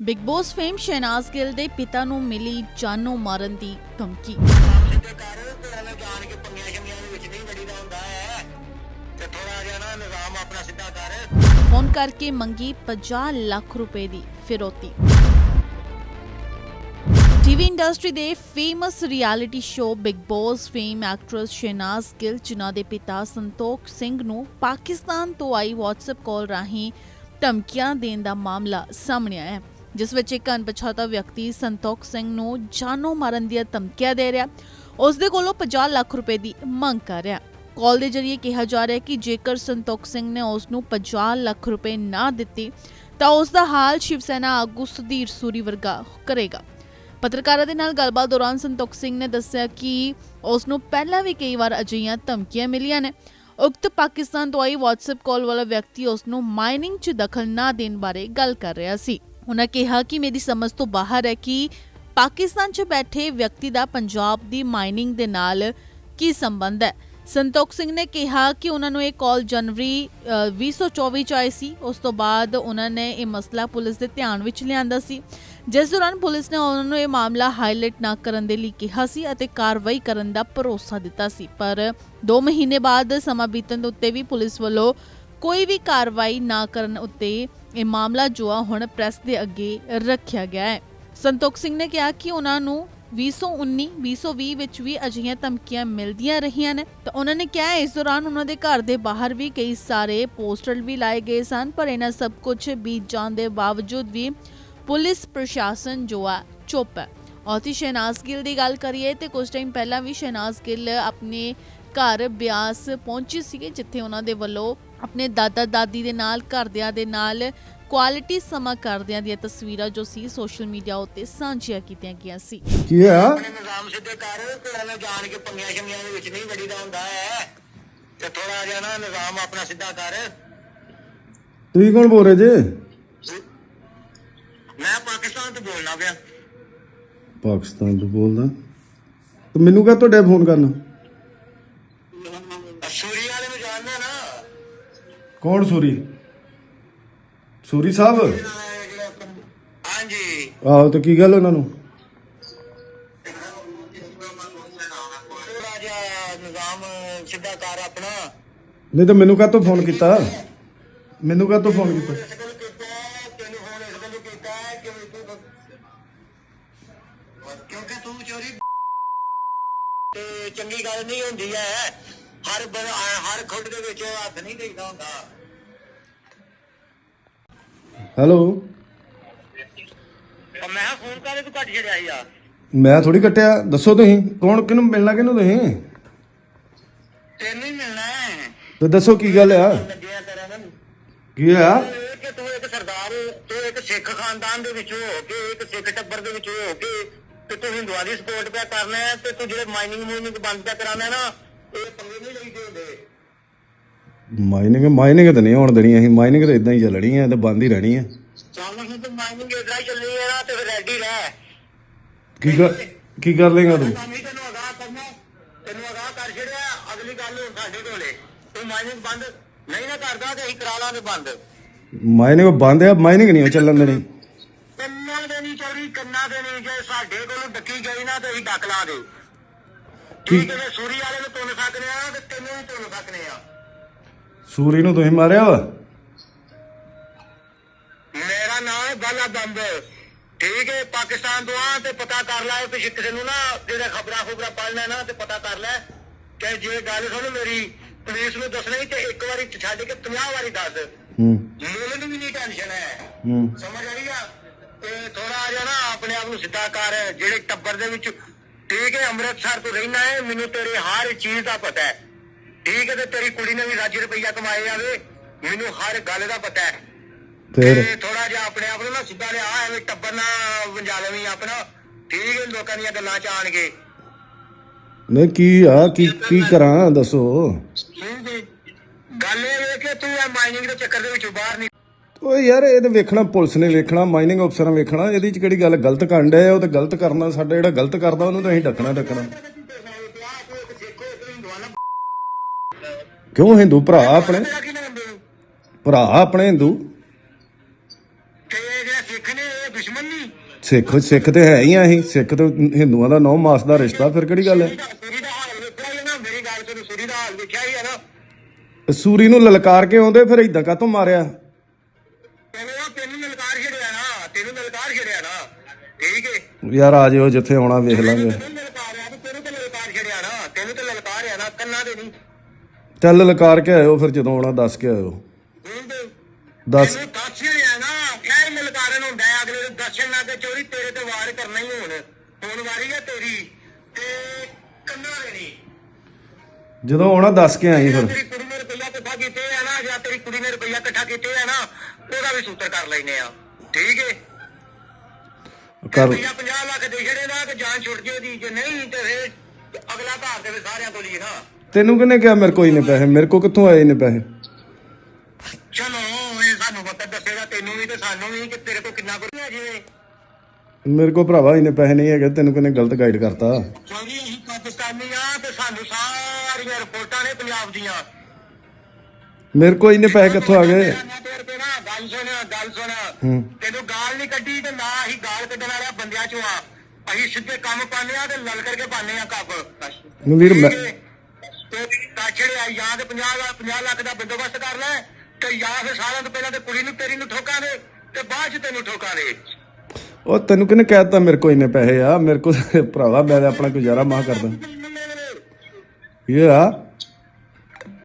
Bigg Boss fame Shehnaaz Gill ਦੇ ਪਿਤਾ ਨੂੰ ਮਿਲੀ ਜਾਨੋਂ ਮਾਰਨ ਦੀ ਧਮਕੀ। ਫੋਨ ਕਰਕੇ ਮੰਗੀ 50 ਲੱਖ ਰੁਪਏ ਦੀ ਫਿਰੌਤੀ। ਟੀਵੀ ਇੰਡਸਟਰੀ ਦੇ famous reality show Bigg Boss fame actress Shehnaaz Gill, ਜਿਨ੍ਹਾਂ ਦੇ ਪਿਤਾ ਸੰਤੋਖ ਸਿੰਘ ਨੂੰ ਪਾਕਿਸਤਾਨ ਤੋਂ ਆਈ WhatsApp ਕਾਲ ਰਾਹੀਂ ਧਮਕੀਆਂ ਦੇਣ ਦਾ ਮਾਮਲਾ ਸਾਹਮਣੇ ਆਇਆ ਹੈ। ਜਿਸ ਵਿੱਚ ਇੱਕ ਅਣਪਛਾਤਾ ਵਿਅਕਤੀ ਸੰਤੋਖ ਸਿੰਘ ਨੂੰ ਜਾਨੋਂ ਮਾਰਨ ਦੀਆਂ ਧਮਕੀਆਂ ਦੇ ਰਿਹਾ। ਉਸ ਦੇ ਕੋਲੋਂ 50 ਲੱਖ ਰੁਪਏ ਦੀ ਮੰਗ ਕਰ ਰਿਹਾ। ਕਾਲ ਦੇ ਜ਼ਰੀਏ ਕਿਹਾ ਜਾ ਰਿਹਾ ਕਿ ਜੇਕਰ ਸੰਤੋਖ ਸਿੰਘ ਨੇ ਉਸ ਨੂੰ 50 ਲੱਖ ਰੁਪਏ ਨਾ ਦਿੱਤੇ, ਤਾਂ ਉਸ ਦਾ ਹਾਲ ਸ਼ਿਵ ਸੈਨਾ ਆਗੂ ਸੁਧੀਰ ਸੂਰੀ ਵਰਗਾ ਕਰੇਗਾ। ਪੱਤਰਕਾਰਾਂ ਦੇ ਨਾਲ ਗੱਲਬਾਤ ਦੌਰਾਨ ਸੰਤੋਖ ਸਿੰਘ ਨੇ ਦੱਸਿਆ ਕਿ ਉਸ ਨੂੰ ਪਹਿਲਾਂ ਵੀ ਕਈ ਵਾਰ ਅਜਿਹੀਆਂ ਧਮਕੀਆਂ ਮਿਲੀਆਂ ਨੇ। ਉਕਤ ਪਾਕਿਸਤਾਨ ਤੋਂ ਆਈ WhatsApp ਕਾਲ ਵਾਲਾ ਵਿਅਕਤੀ ਉਸ ਨੂੰ ਮਾਈਨਿੰਗ 'ਚ ਦਖਲ ਨਾ ਦੇਣ ਬਾਰੇ ਗੱਲ ਕਰ ਰਿਹਾ ਸੀ। ਉਹਨਾਂ ਕਿਹਾ ਕਿ ਮੇਰੀ ਸਮਝ ਤੋਂ ਬਾਹਰ ਹੈ ਕਿ ਪਾਕਿਸਤਾਨ 'ਚ ਬੈਠੇ ਵਿਅਕਤੀ ਦਾ ਪੰਜਾਬ ਦੀ ਮਾਈਨਿੰਗ ਦੇ ਨਾਲ ਕੀ ਸੰਬੰਧ ਹੈ। ਸੰਤੋਖ ਸਿੰਘ ਨੇ ਕਿਹਾ ਕਿ ਉਹਨਾਂ ਨੂੰ ਇਹ ਕਾਲ ਜਨਵਰੀ ਅ, 2024 ਚ ਆਈ ਸੀ। ਉਸ ਤੋਂ ਬਾਅਦ ਉਹਨਾਂ ਨੇ ਇਹ ਮਸਲਾ ਪੁਲਿਸ ਦੇ ਧਿਆਨ ਵਿੱਚ ਲਿਆਂਦਾ ਸੀ। ਜਿਸ ਦੌਰਾਨ ਪੁਲਿਸ ਨੇ ਉਹਨਾਂ ਨੂੰ ਇਹ ਮਾਮਲਾ ਹਾਈਲਾਈਟ ਨਾ ਕਰਨ ਦੇ ਲਈ ਕਿਹਾ ਸੀ ਅਤੇ ਕਾਰਵਾਈ ਕਰਨ ਦਾ ਭਰੋਸਾ ਦਿੱਤਾ ਸੀ। ਪਰ 2 ਮਹੀਨੇ ਬਾਅਦ ਸਮਾਂ ਬੀਤਣ ਦੇ ਉੱਤੇ ਵੀ ਪੁਲਿਸ ਵੱਲੋਂ ਕੋਈ ਵੀ ਕਾਰਵਾਈ ਨਾ ਕਰਨ ਉੱਤੇ ਇਹ ਮਾਮਲਾ ਜੋ ਆ ਹੁਣ ਪ੍ਰੈਸ ਦੇ ਅੱਗੇ ਰੱਖਿਆ ਗਿਆ ਹੈ। ਸੰਤੋਖ ਸਿੰਘ ਨੇ ਕਿਹਾ ਕਿ ਉਹਨਾਂ ਨੂੰ 2019 2020 ਵਿੱਚ ਵੀ ਅਜਿਹੀਆਂ ਧਮਕੀਆਂ ਮਿਲਦੀਆਂ ਰਹੀਆਂ ਨੇ। ਤਾਂ ਉਹਨਾਂ ਨੇ ਕਿਹਾ ਇਸ ਦੌਰਾਨ ਉਹਨਾਂ ਦੇ ਘਰ ਦੇ ਬਾਹਰ ਵੀ ਕਈ ਸਾਰੇ ਪੋਸਟਰ ਵੀ ਲਾਏ ਗਏ ਸਨ, ਪਰ ਇਹਨਾਂ ਸਭ ਕੁਝ ਬੀਤ ਜਾਣ ਦੇ ਬਾਵਜੂਦ ਵੀ ਪੁਲਿਸ ਪ੍ਰਸ਼ਾਸਨ ਜੋ ਆ ਚੁੱਪ ਹੈ। ਔਤੀ ਸ਼ਹਿਨਾਜ਼ ਗਿੱਲ ਦੀ ਗੱਲ ਕਰੀਏ ਤੇ ਕੁਝ ਟਾਈਮ ਪਹਿਲਾਂ ਵੀ ਸ਼ਹਿਨਾਜ਼ ਗਿੱਲ ਆਪਣੇ ਘਰ ਬਿਆਸ ਪਹੁੰਚੀ ਸੀ ਜਿੱਥੇ ਉਹਨਾਂ ਦੇ ਵੱਲੋਂ ਆਪਣੇ ਦਾਦਾ ਦਾਦੀ ਦੇ ਨਾਲ ਘਰਦਿਆਂ ਦੇ ਨਾਲ ਕੁਆਲਿਟੀ ਸਮਾਂ ਕਰਦਿਆਂ ਦੀਆਂ ਤਸਵੀਰਾਂ ਜੋ ਸੀ ਸੋਸ਼ਲ ਮੀਡੀਆ ਉੱਤੇ ਸਾਂਝੀਆਂ ਕੀਤੀਆਂ ਗਈਆਂ ਸੀ। ਕੀ ਆ ਆਪਣੇ ਨਿਜ਼ਾਮ ਸਿੱਧੇ ਕਰ ਤੇ ਐਵੇਂ ਜਾਣ ਕੇ ਪੰਗੀਆਂ ਸ਼ੰਗੀਆਂ ਦੇ ਵਿੱਚ ਨਹੀਂ ਵੜੀਦਾ ਹੁੰਦਾ ਹੈ। ਤੇ ਥੋੜਾ ਜਿਹਾ ਨਾ ਨਿਜ਼ਾਮ ਆਪਣਾ ਸਿੱਧਾ ਕਰ। ਤੁਸੀਂ ਕੌਣ ਬੋਲ ਰਹੇ ਜੇ? ਮੈਂ ਪਾਕਿਸਤਾਨ ਤੋਂ ਬੋਲਣਾ ਪਿਆ। ਪਾਕਿਸਤਾਨ ਤੋਂ ਬੋਲਦਾ। ਤੇ ਮੈਨੂੰ ਕਹ ਤੁਹਾਡੇ ਫੋਨ ਕਰਨਾ ਸੂਰੀ ਵਾਲੇ ਨੂੰ ਜਾਣਦਾ ਨਾ ਕੌਣ ਸੂਰੀ? ਸੂਰੀ ਸਾਹਿਬ? ਹਾਂਜੀ। ਆਹੋ ਤੇ ਕੀ ਗੱਲ ਉਹਨਾਂ ਨੂੰ? ਥੋੜਾ ਜਿਹਾ ਨਿਜ਼ਾਮ ਸਿੱਧਾ ਕਰ ਆਪਣਾ। ਨਹੀਂ ਤਾਂ ਮੈਨੂੰ ਕਾਹ ਤੋਂ ਫੋਨ ਕੀਤਾ? ਮੈਨੂੰ ਕਾਹ ਤੋਂ ਫੋਨ ਕੀਤਾ? ਇਸ ਗੱਲ ਕੀਤਾ ਹੈ, ਤੈਨੂੰ ਫੋਨ ਇਸ ਗੱਲ ਕੀਤਾ ਹੈ ਕਿ ਵੀ ਤੂੰ ਕਿਉਂਕਿ ਤੂੰ ਚੋਰੀ ਤੇ ਚੰਗੀ ਗੱਲ ਨਹੀਂ ਹੁੰਦੀ ਹੈ। ਹਰ ਹਰ ਖੁੱਡ ਦੇ ਵਿੱਚ ਹੱਥ ਨਹੀਂ ਦੇਈਦਾ ਹੁੰਦਾ। ਹੈਲੋ। ਮੈਂ ਫੋਨ ਕਰੇ ਤੂੰ ਕੱਟ ਛੜਿਆ ਆ ਮੈਂ ਥੋੜੀ ਕੱਟਿਆ। ਦੱਸੋ ਤੁਸੀਂ ਕੌਣ ਕਿਹਨੂੰ ਮਿਲਣਾ ਕਿਹਨੂੰ ਤੁਸੀਂ? ਤੈਨੂੰ ਹੀ ਮਿਲਣਾ ਹੈ। ਤੇ ਦੱਸੋ ਕੀ ਗੱਲ ਆ? ਕੀ ਆ ਕਿ ਤੂੰ ਇੱਕ ਸਰਦਾਰ ਤੂੰ ਇੱਕ ਸਿੱਖ ਖਾਨਦਾਨ ਦੇ ਵਿੱਚੋਂ ਹੋ ਕੇ ਇੱਕ ਸਿੱਖ ਟੱਬਰ ਦੇ ਵਿੱਚੋਂ ਹੋ ਕੇ ਤੇ ਤੂੰ ਹਿੰਦੂਆਂ ਦੀ ਸਪੋਰਟ ਪਿਆ ਕਰਨਾ ਹੈ ਤੇ ਤੂੰ ਜਿਹੜੇ ਮਾਈਨਿੰਗ ਮੂਨਿੰਗ ਬੰਦ ਪਿਆ ਕਰਾਉਣਾ ਨਾ ਇਹ ਪੰਗੇ ਨਹੀਂ ਲਈਦੇ ਹੁੰਦੇ। ਮਾਈਨਿੰਗ ਮਾਈਨਿੰਗ ਤਾਂ ਨਹੀਂ ਹੋਣ ਦੇਣੀ ਅਸੀਂ ਮਾਈਨਿੰਗ ਤਾਂ ਇਦਾਂ ਹੀ ਚੱਲਣੀ ਹੈ ਤੇ ਬੰਦ ਹੀ ਰਹਿਣੀ ਹੈ। ਚੱਲ ਹੁਣ ਤੂੰ ਮਾਈਨਿੰਗ ਇਧਰ ਹੀ ਚੱਲਣੀ ਹੈ ਨਾ ਤੇ ਫਿਰ ਰੈਡੀ ਰਹਿ। ਕੀ ਕਰ ਕੀ ਕਰ ਲੇਗਾ ਤੂੰ? ਕੰਮ ਹੀ ਤੈਨੂੰ ਅਗਾਹ ਕਰਨਾ ਤੈਨੂੰ ਅਗਾਹ ਕਰ ਛੜਿਆ ਅਗਲੀ ਗੱਲ ਹੁਣ ਸਾਡੇ ਕੋਲੇ। ਤੂੰ ਮਾਈਨਿੰਗ ਬੰਦ ਨਹੀਂ ਨਾ ਕਰਦਾ ਤੇ ਅਸੀਂ ਕਰਾ ਲਾਂਗੇ ਬੰਦ। ਮਾਈਨਿੰਗ ਬੰਦ ਆ ਮਾਈਨਿੰਗ ਨਹੀਂ ਚੱਲਣ ਦੇਣੀ। ਕੰਨਾਂ ਦੇ ਨਹੀਂ ਚੋਰੀ ਕੰਨਾਂ ਦੇ ਨਹੀਂ ਜੇ ਸਾਡੇ ਕੋਲੋਂ ਡੱਕੀ ਗਈ ਨਾ ਤੇ ਅਸੀਂ ਡੱਕ ਲਾ ਜੇ ਸੂਰੀ ਵਾਲੇ ਨੂੰ ਤੁੰਨ ਸਕਦੇ ਆ ਤੇ ਤੈਨੂੰ ਵੀ ਤੁੰਨ ਸਕਦੇ ਆ। ਸੂਰੀ ਨੂੰ ਤੁਸੀਂ ਮਾਰਿਆ ਵਾ? ਮੇਰਾ ਨਾਮ ਹੈ ਬਾਲਾ ਬੰਬ। ਠੀਕ ਹੈ ਪਾਕਿਸਤਾਨ ਤੋਂ ਆ ਤੇ ਪਤਾ ਕਰ ਲੈ ਕਿ ਕਿਸੇ ਨੂੰ ਨਾ ਜਿਹੜਾ ਖਬਰਾਂ ਖਬਰਾਂ ਪੜ੍ਹਨਾ ਨਾ ਤੇ ਪਤਾ ਕਰ ਲੈ। ਕਿ ਜੇ ਗੱਲ ਸੁਣ ਮੇਰੀ ਪੁਲਿਸ ਨੂੰ ਦੱਸਣੀ ਤੇ ਇੱਕ ਵਾਰੀ ਛੱਡ ਕੇ 50 ਵਾਰੀ ਦੱਸ। ਹੂੰ। ਮੈਨੂੰ ਵੀ ਨਹੀਂ ਟੈਨਸ਼ਨ ਹੈ। ਹੂੰ। ਸਮਝ ਆ ਰਹੀ ਆ? ਤੇ ਥੋੜਾ ਜਿਹਾ ਨਾ ਆਪਣੇ ਆਪ ਨੂੰ ਸਿੱਧਾ ਕਰ ਜਿਹੜੇ ਟੱਬਰ ਦੇ ਵਿੱਚ ਠੀਕ ਹੈ ਅੰਮ੍ਰਿਤਸਰ ਤੋਂ ਰਹਿਣਾ ਹੈ ਮੈਨੂੰ ਤੇਰੇ ਹਰ ਚੀਜ਼ ਦਾ ਪਤਾ ਹੈ। ਠੀਕ ਹੈ ਤੇ ਤੇਰੀ ਕੁੜੀ ਨੇ ਵੀ ਲੱਜ ਰੁਪਈਆ ਕਮਾਏ ਜਾਵੇ ਮੈਨੂੰ ਹਰ ਗੱਲ ਦਾ ਪਤਾ ਹੈ। ਤੇ ਥੋੜਾ ਜਿਹਾ ਆਪਣੇ ਆਪ ਨੂੰ ਨਾ ਸਿੱਧਾ ਲਿਆ ਐਵੇਂ ਟੱਬਰ ਨਾ ਵੰਜਾ ਲਵੀਂ ਆਪਣਾ। ਠੀਕ ਹੈ ਲੋਕਾਂ ਦੀਆਂ ਗੱਲਾਂ ਚ ਆਣ ਕੇ। ਨਹੀਂ ਕੀ ਆ ਕੀ ਕੀ ਕਰਾਂ ਦੱਸੋ। ਗੱਲ ਇਹ ਹੈ ਕਿ ਤੂੰ ਇਹ ਮਾਈਨਿੰਗ ਦੇ ਚੱਕਰ ਦੇ ਵਿੱਚੋਂ ਬਾਹਰ ਨਹੀਂ ਓਏ ਯਾਰ ਇਹ ਤੇ ਵੇਖਣਾ ਪੁਲਿਸ ਨੇ ਵੇਖਣਾ ਮਾਈਨਿੰਗ ਅਫਸਰਾਂ ਵੇਖਣਾ ਇਹਦੀ ਚ ਕਿਹੜੀ ਗੱਲ ਗਲਤ ਕਰਨ ਡਿਆ ਉਹ ਤੇ ਗਲਤ ਕਰਨਾ ਸਾਡਾ ਜਿਹੜਾ ਗਲਤ ਕਰਦਾ ਉਹਨੂੰ ਤਾਂ ਅਸੀਂ ਡੱਕਣਾ ਡੱਕਣਾ। ਕਿਉਂ ਹਿੰਦੂ ਭਰਾ ਆਪਣੇ? ਭਰਾ ਆਪਣੇ ਹਿੰਦੂ? ਸਿੱਖ ਸਿੱਖ ਤੇ ਹੈ ਹੀ ਆ ਅਸੀਂ ਸਿੱਖ ਤੇ ਹਿੰਦੂਆਂ ਦਾ ਨੌ ਮਾਸ ਦਾ ਰਿਸ਼ਤਾ ਫਿਰ ਕਿਹੜੀ ਗੱਲ ਹੈ ਸੂਰੀ ਨੂੰ ਲਲਕਾਰ ਕੇ ਆਉਂਦੇ ਫਿਰ ਇਦਾਂ ਕਾਤੋਂ ਮਾਰਿਆ ਤੈਨੂੰ ਆ ਤੈਨੂੰ ਲਲਕਾਰ ਛੜਿਆ ਨਾ ਤੈਨੂੰ ਲਲਕਾਰ ਛੜਿਆ ਨਾ ਠੀਕ ਹੈ ਯਾਰ ਆ ਜਿਓ ਜਿੱਥੇ ਆਉਣਾ ਵੇਖ ਲਾਂਗੇ। ਚੱਲ ਲਲਕਾਰ ਕੇ ਆਇਓ ਫਿਰ ਜਦੋਂ ਆਉਣਾ ਦੱਸ ਕੇ ਆਇਓ। ਦੱਸ। ਤੈਨੂੰ ਦੱਸ ਛੜਿਆ ਨਾ ਖੈਰ ਲਲਕਾਰਨ ਹੁੰਦਾ ਹੈ ਅਗਲੇ ਦੇ ਦਰਸ਼ਨ ਨਾ ਤੇ ਚੋਰੀ ਤੇਰੇ ਤੇ ਵਾਰ ਕਰਨਾ ਹੀ ਹੁਣ। ਹੁਣ ਵਾਰੀ ਹੈ ਤੇਰੀ ਤੇ ਕੰਨਾਂ ਦੇ ਨਹੀਂ। ਜਦੋਂ ਆਉਣਾ ਦੱਸ ਕੇ ਆਈ ਫਿਰ। ਤੇਰੀ ਕੁੜੀ ਨੇ ਰੁਪਈਆ ਇਕੱਠਾ ਕੀਤੇ ਆ ਨਾ ਜਾਂ ਤੇਰੀ ਕੁੜੀ ਨੇ ਰੁਪਈਆ ਇਕੱਠਾ ਕੀਤੇ ਆ ਨਾ ਉਹਦਾ ਵੀ ਸੂਤਰ ਕਰ ਲੈਨੇ ਆ। ਠੀਕ ਹੈ ਕਰ ਰੁਪਈਆ 50 ਲੱਖ ਦੇ ਛੜੇ ਨਾ ਕਿ ਜਾਨ ਛੁੱਟ ਜੇ ਦੀ ਜੇ ਨਹੀਂ ਤੇ ਫਿਰ ਅਗਲਾ ਭਾਰ ਦੇਵੇ ਸਾਰਿਆਂ ਤੋਂ ਲਈ ਨਾ। ਤੈਨੂੰ ਕਿਹਨੇ ਕਿਹਾ ਮੇਰੇ ਕੋਈ ਨੇ ਪੈਸੇ? ਮੇਰੇ ਕੋ ਕਿੱਥੋਂ ਆਏ ਨੇ ਪੈਸੇ? ਚਲੋ ਇਹ ਸਾਨੂੰ ਪਤਾ ਦੱਸੇਗਾ ਤੈਨੂੰ ਵੀ ਤੇ ਸਾਨੂੰ ਵੀ ਕਿ ਤੇਰੇ ਕੋਲ ਕਿੰਨਾ ਕੁ ਹੈ ਜਿਵੇਂ ਮੇਰੇ ਕੋ ਭਰਾਵਾ ਇਹਨੇ ਪੈਸੇ ਨਹੀਂ ਹੈਗੇ ਤੈਨੂੰ ਕਿਹਨੇ ਗਲਤ ਗਾਈਡ ਕਰਤਾ? ਕਿਉਂਕਿ ਅਸੀਂ ਪਾਕਿਸਤਾਨੀ ਆ ਤੇ ਸਾਨੂੰ ਸਾਰੀਆਂ ਰਿਪੋਰਟਾਂ ਨੇ ਪੰਜਾਬ ਦੀਆਂ। ਮੇਰੇ ਕੋ ਇਹਨੇ ਪੈਸੇ ਕਿੱਥੋਂ ਆ ਗਏ? ਮੈਂ ਤੇਰੇ ਤੇ ਨਾ ਗੱਲ ਸੁਣ ਗੱਲ ਸੁਣ। ਤੈਨੂੰ ਗਾਲ ਨਹੀਂ ਕੱਢੀ ਤੇ ਨਾ ਅਸੀਂ ਗਾਲ ਕੱਢਣ ਵਾਲਿਆ ਬੰਦਿਆਂ ਚੋਂ ਆ। ਅਸੀਂ ਸਿੱਧੇ ਕੰਮ ਪਾਉਂਦੇ ਆ ਤੇ ਲਲ ਕਰਕੇ ਪਾਉਂਦੇ ਆ ਕੱਪ। ਵੀਰ ਮੈਂ ਤੇ ਕਾਛੜੇ ਆ ਜਾਂ ਤੇ 50 ਲੱਖ 50 ਲੱਖ ਦਾ ਬੰਦੋਬਸਤ ਕਰ ਲੈ ਤੇ ਜਾਂ ਫਿਰ ਸਾਲਾਂ ਤੋਂ ਪਹਿਲਾਂ ਤੇ ਕੁੜੀ ਨੂੰ ਤੇਰੀ ਨੂੰ ਠੋਕਾਂ ਦੇ ਤੇ ਬਾਅਦ ਚ ਤੈਨੂੰ ਠੋਕਾਂ ਦੇ। ਉਹ ਤੈਨੂੰ ਕਿਹਨੇ ਕਹਿਤਾ ਮੇਰੇ ਕੋ ਇਹਨੇ ਪੈਸੇ ਆ? ਮੇਰੇ ਕੋ ਭਰਾਵਾ ਮੈਂ ਆਪਣਾ ਗੁਜ਼ਾਰਾ ਮਾਂ ਕਰਦਾ। ਇਹ ਆ